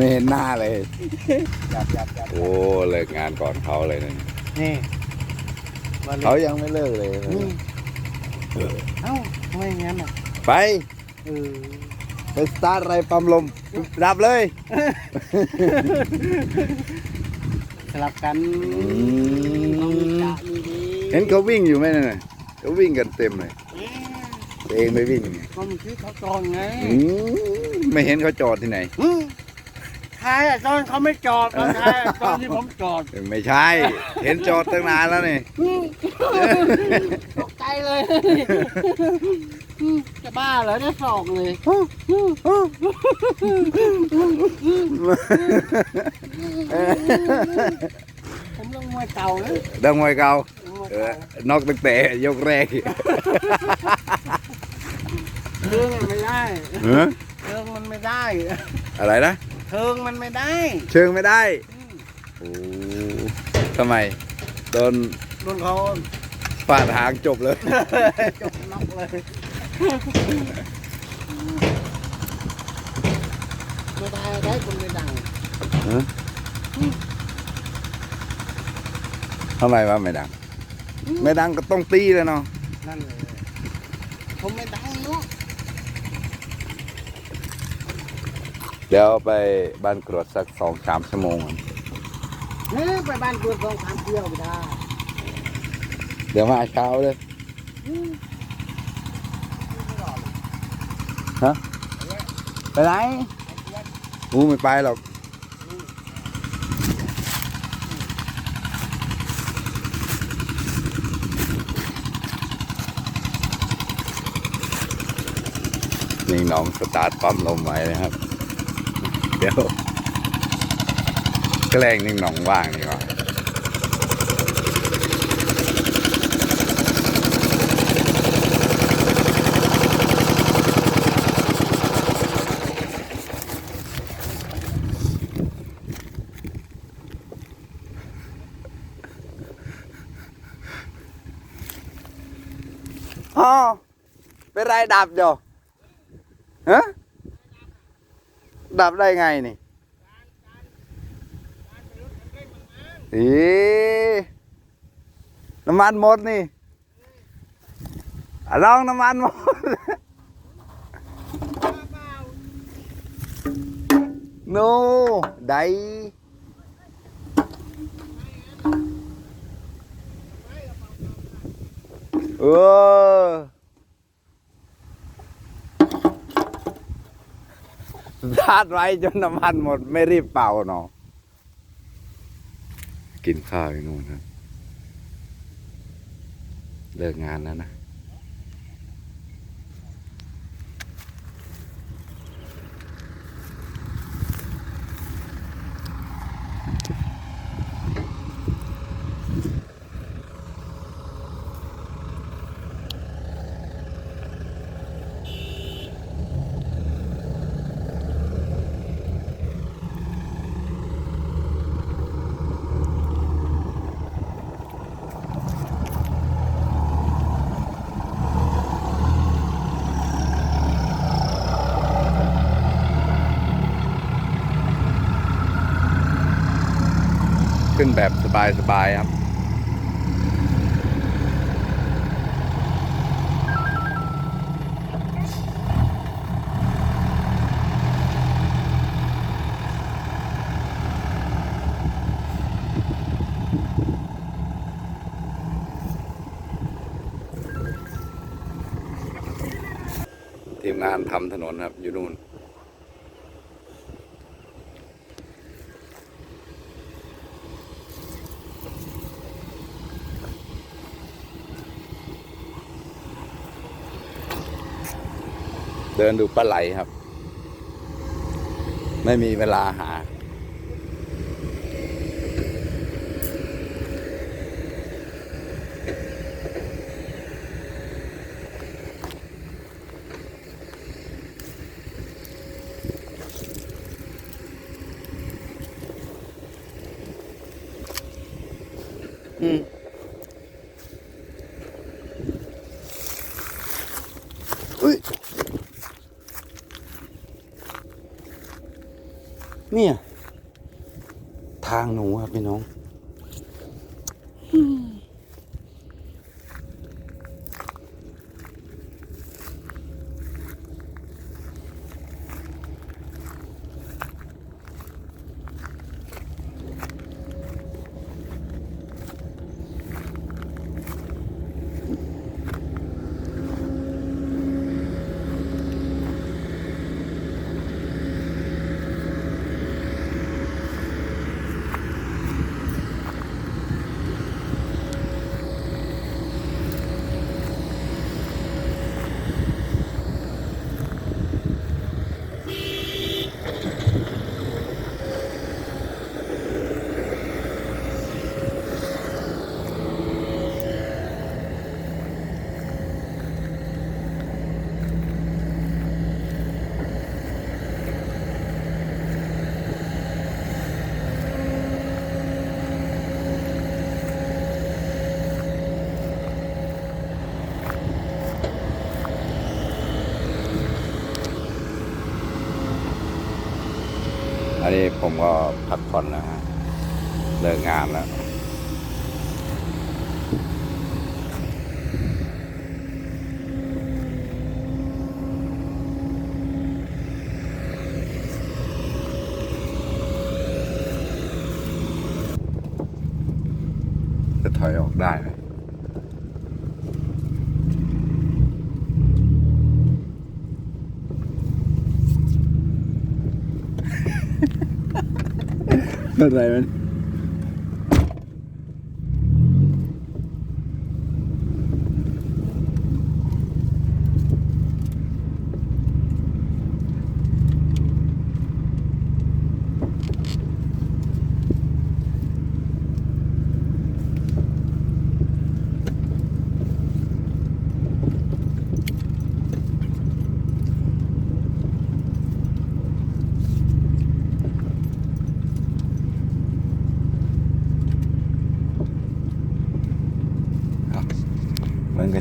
ไม่เห็นหน้าเลยจับจับจับโอ้เลิกงานก่อนเขาเลยนะนี่มาเลยเขายังไม่เลิกเลยนี่เอ้าทำไมอย่างนั้นอะไปเออไปสตาร์ทอะไรปั๊มลมดับเลยสลับกันมเอามีกะมีดีเห็นเขาวิ่งอยู่ไหมนั่นน่ะเขาวิ่งกันเต็มเลยเอ๊ะตัวเองไม่วิ่งไงก็มันคือเขาตอนไงอืมไม่เห็นเขาจอดที่ไหน อืมใช่อะตอนเขาไม่จอดตอนใช่อะตอนที่ผมจอดไม่ใช่ เห็นจอดตั้งนานแล้วนี่ ตกใจเลยจะบ้าเหรอเนี่ยสองเลยผมลงมวยเก่านะดังมวยเก่าลงมวยเอเก่าอนอกตั้งแต่ยกแรกเทิงมันไม่ได้เออเทิงมันไม่ได้อะไรนะ เทิงมันไม่ได้เชิงไม่ได้อืมโอ้ทำไมโดนโดนเขาฟาดหางจบเลย จบน็อกเลยไม่ได้ได้คนไม่ดังทำไมวะไม่ดัง ไม่ดังก็ต้องตีเลยเนาะนั่นเลยผมไม่ดังเนาะ เดี๋ยวไปบ้านกรวดสักสองสามชั่วโมงก่อนเฮ้ยไปบ้านกูสองสามเที่ยวไม่ได้เดี๋ยวมาเช้าเลยอืมไปไหนกูไม่ไปหรอกนี่น้องสตาร์ทปั๊มลมไว้นะครับ เดี๋ยวแกล้งนิ่งหนองว่างดีกว่าอ๋อเป็นไรดับเดี๋ยวฮะ ดับได้ไงนี่อีน้ำมันหมดนี่อะลองน้ำมันหมดโนได้เออ ซาดไว้จนน้ำมันหมดไม่รีบเป่าเนาะกินข้าวอยู่นู่นครับเลิกงานแล้วนะ ขึ้นแบบสบายๆครับทีมงานทำถนนครับ อยู่นู่น เดินดูปลาไหลครับ ไม่มีเวลาหา เนี่ย ทางหนูครับพี่น้อง อันนี้ผมก็พักผ่อนแล้วฮะเลิกงานแล้วจะถอยออกได้ไหมอะ ไ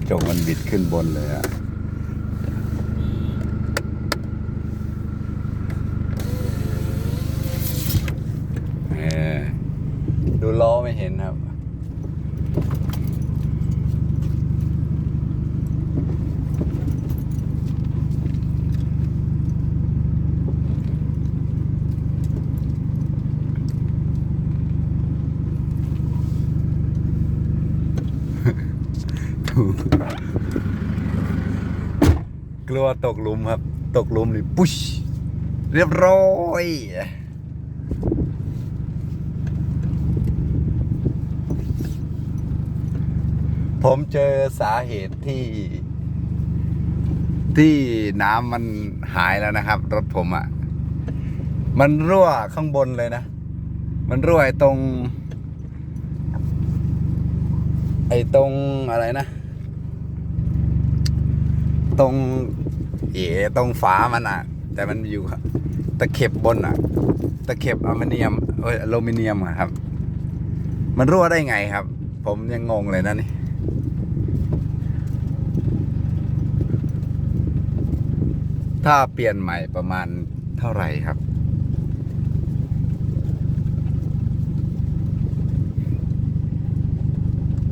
จกมันบิดขึ้นบนเลยอะดูล้อไม่เห็นครับ กลัวตกหลุมครับ ตกหลุมนี่ปุ๊ชเรียบร้อยผมเจอสาเหตุที่ ที่น้ำมันหายแล้วนะครับ รถผมอะ่ะ มันรั่วข้างบนเลยนะ มันรั่วไอ้ตรง ไอ้ตรงอะไรนะ ตรงเอ๋ตรงฝามันอะ แต่มันอยู่ตะเข็บบนอะ ตะเข็บอลูมิเนียมเอ้ยอลูมิเนียมอะครับ มันรั่วได้ไงครับ ผมยังงงเลยนะนี่ถ้าเปลี่ยนใหม่ประมาณเท่าไหร่ครับ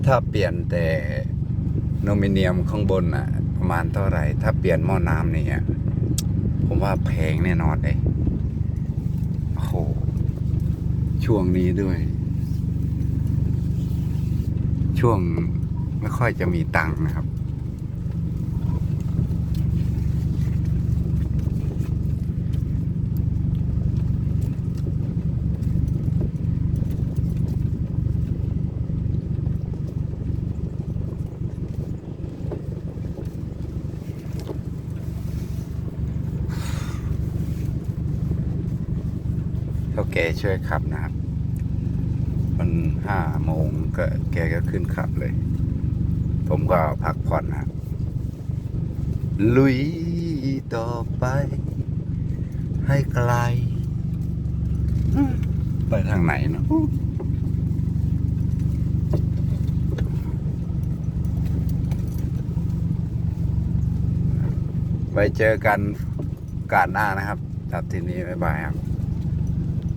ถ้าเปลี่ยนแต่อลูมิเนียมข้างบนอะ ประมาณเท่าไหร่ ถ้าเปลี่ยนหม้อน้ำนี่ยผมว่าแพงแน่นอนเลยโอ้โห ช่วงนี้ด้วย ช่วงไม่ค่อยจะมีตังค์นะครับ กช่วยขับนะครับ มันห้าโมงก็แกก็ขึ้นขับเลย ผมก็พักผ่อนนะครับลุยต่อไป ให้ไกลไปทางไหนเนาะไว้เจอกันการหน้านะครับจากที่นี้ บ๊ายบายครับ